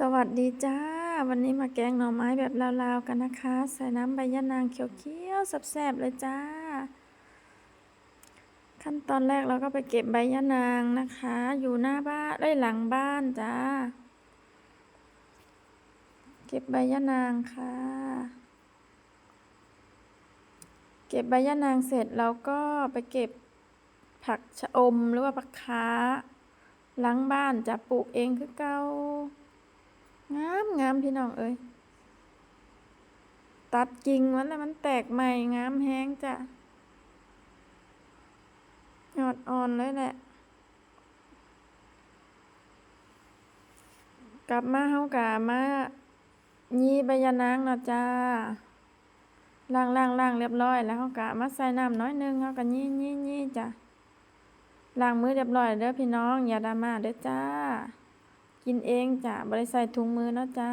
สวัสดีจ้า วันนี้มาแกงหน่อไม้แบบลาวๆกันนะคะ ใส่น้ำใบยะนางเขียวๆแซ่บๆเลยจ้า ขั้นตอนแรกเราก็ไปเก็บใบยะนางนะคะ อยู่หน้าบ้านได้หลังบ้านจ้า เก็บใบยะนางค่ะ เก็บใบยะนางเสร็จเราก็ไปเก็บผักชะอมหรือว่าผักค้าหลังบ้านจะปลูกเองคือเก่างา พี่น้องเอ้ยตัดกิ่งมันแล้วมันแตกใหม่งามแห้งจ้ะยอดอ่อนเลยแหละ กลับมาเฮากะมายีใบยะนางเนาะจ้าล้างล้างล้างเรียบร้อย แล้วเฮากะมาใส่น้ำน้อยนึงเฮากะยี่ยี่ยี่จ้ะล้างมือเรียบร้อยเด้อพี่น้อง อย่าดราม่าเด้อจ้า กินเองจ้ะบ่ได้ใส่ถุงมือเนาะจ้า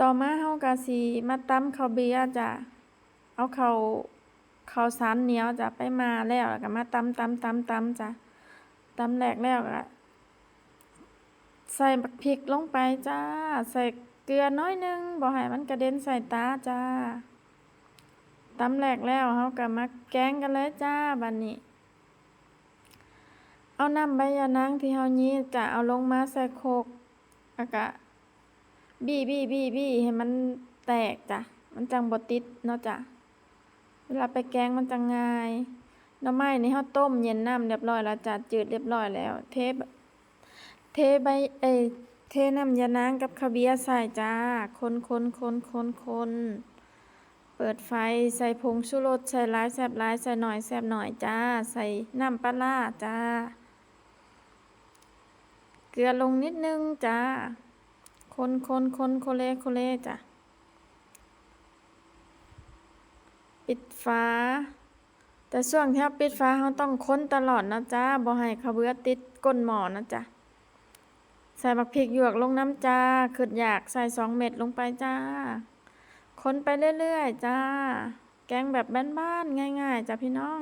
ต่อมาเฮากะสิมาตำข้าวเบียร์จ้ะ เอาข้าวข้าวสารเหนียวจ้ะไปมาแล้วแล้วก็มาตำตำตำตำจ้ะตำแหลกแล้วก็ใส่บักพริกลงไปจ้า ใส่เกลือน้อยหนึงบ่ให้มันกระเด็นใส่ตาจ้าตำแหลกแล้วเฮาก็มาแกงกันเลยจ้าบัดนี้ เอาน้ำใบยะนางที่เฮายีจะเอาลงมาใส่โคกแล้วก็บี้บี้บี้บี้ให้มันแตกจ้ะ มันจังบ่ติดเนาะจ้ะ เวลาไปแกงมันจังง่ายหน่อไม้นี่เฮาต้มเย็นน้ำเรียบร้อยแล้วจ้ะจืดเรียบร้อยแล้ว เทเทใบเอ้เทน้ำยะนางกับขเบียใส่จ้า คนคนคนคนคนเปิดไฟใส่ผงชูรสใส่หลายแซบหลายใส่หน่อยแซบหน่อยจ้า ใส่น้ำปลาร้าจ้า ลือลงนิดนึงจ้า คนคนคนโคเลโคเลจ้ะ ปิดฟ้าแต่ช่วงที่ปิดฟ้าเราต้องค้นตลอดนะจ้าบ่ให้ข้าเบือติดก้นหมอนะจ้ะ ใส่บักพริกหยวกลงน้ำจ้าขึ้นอยากใส่สองเม็ดลงไปจ้า ค้นไปเรื่อยๆจ้า แกงแบบบ้านๆง่าย ๆจ้ะพี่น้อง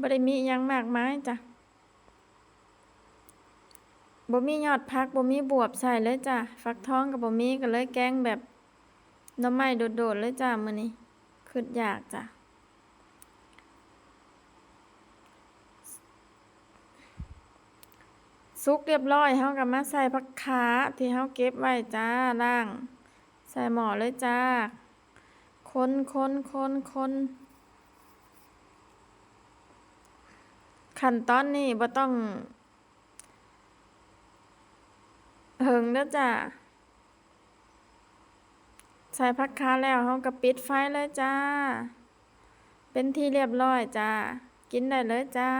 บ่ได้มียังมากมายจ้ะ บ่มียอดผักบ่มีบวบใส่เลยจ้ะฟักทองกับบ่มีก็เลยแกงแบบน่อไม้โดดๆเลยจ้ะมื้อนี้คิดอยากจ้ะสุกเรียบร้อยเฮาก็มาใส่ผักขาที่เฮาเก็บไว้จ้าล่าง ใส่หม้อเลยจ้า คนคนคนคนขั้นตอนนี้บ่ต้อง เหิงเด้อจ้าใส่พักคาแล้วเฮาก็ปิดไฟเลยจ้า เป็นที่เรียบร้อยจ้า กินได้เลยจ้า